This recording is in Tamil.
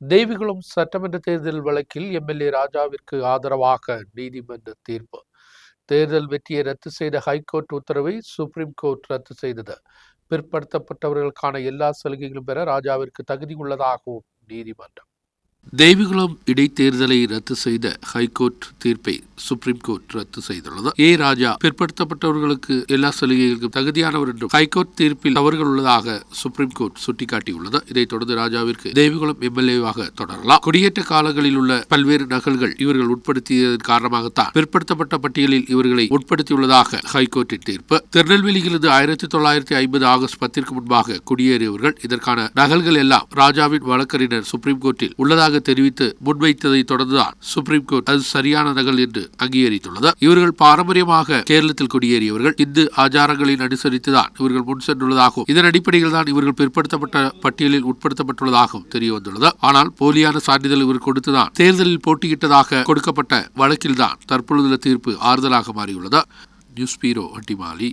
தேவிகுளம் சட்டமன்ற தேர்தல் வழக்கில் எம்எல்ஏ ராஜாவிற்கு ஆதரவாக நீதிமன்ற தீர்ப்பு. தேர்தல் வெற்றியை ரத்து செய்த ஹைகோர்ட் உத்தரவை சுப்ரீம் கோர்ட் ரத்து செய்தது. பிற்படுத்தப்பட்டவர்களுக்கான எல்லா சலுகைகளும் பெற ராஜாவிற்கு தகுதி உள்ளதாகவும் நீதிமன்றம் தேவிகுளம் இடைத்தேர்தலை ரத்து செய்த ஹைகோர்ட் தீர்ப்பை சுப்ரீம் கோர்ட் ரத்து செய்துள்ளது. ஏ. ராஜா பிற்படுத்தப்பட்டவர்களுக்கு எல்லா சலுகைகளுக்கும் தகுதியானவர் என்றும் ஹைகோர்ட் தீர்ப்பில் தவறுகள் உள்ளதாக சுப்ரீம் கோர்ட் சுட்டிக்காட்டியுள்ளது. இதைத் தொடர்ந்து ராஜாவிற்கு தேவிகுளம் எம்எல்ஏவாக தொடரலாம். குடியேற்ற காலங்களில் உள்ள பல்வேறு நகல்கள் இவர்கள் உட்படுத்தியதன் காரணமாகத்தான் பிற்படுத்தப்பட்ட பட்டியலில் இவர்களை உட்படுத்தியுள்ளதாக ஹைகோர்ட்டின் தீர்ப்பு. திருநெல்வேலியிலிருந்து ஆயிரத்தி தொள்ளாயிரத்தி ஐம்பது ஆகஸ்ட் பத்திற்கு முன்பாக குடியேறியவர்கள் இதற்கான நகல்கள் எல்லாம் ராஜாவின் வழக்கறிஞர் சுப்ரீம் கோர்ட்டில் உள்ளதாக தெரிவித்து முன்வைத்ததை தொடர்ந்துதான் சுப்ரீம் கோர்ட் அது சரியான நகல் என்று அங்கீகரித்துள்ளது. இவர்கள் பாரம்பரியமாக கேரளத்தில் குடியேறியவர்கள் இந்து ஆச்சாரங்களின் அனுசரித்துதான் இவர்கள் முன் சென்றுள்ளதாகவும் இதன் அடிப்படையில் தான் இவர்கள் பிற்படுத்தப்பட்ட பட்டியலில் உட்படுத்தப்பட்டுள்ளதாகவும் தெரிய வந்துள்ளது ஆனால் போலியான சான்றிதழ் இவர் கொடுத்துதான் தேர்தலில் போட்டியிட்டதாக கொடுக்கப்பட்ட வழக்கில்தான் தற்பொழுதுள்ள தீர்ப்பு ஆறுதலாக மாறியுள்ளது. News bureau Adimali.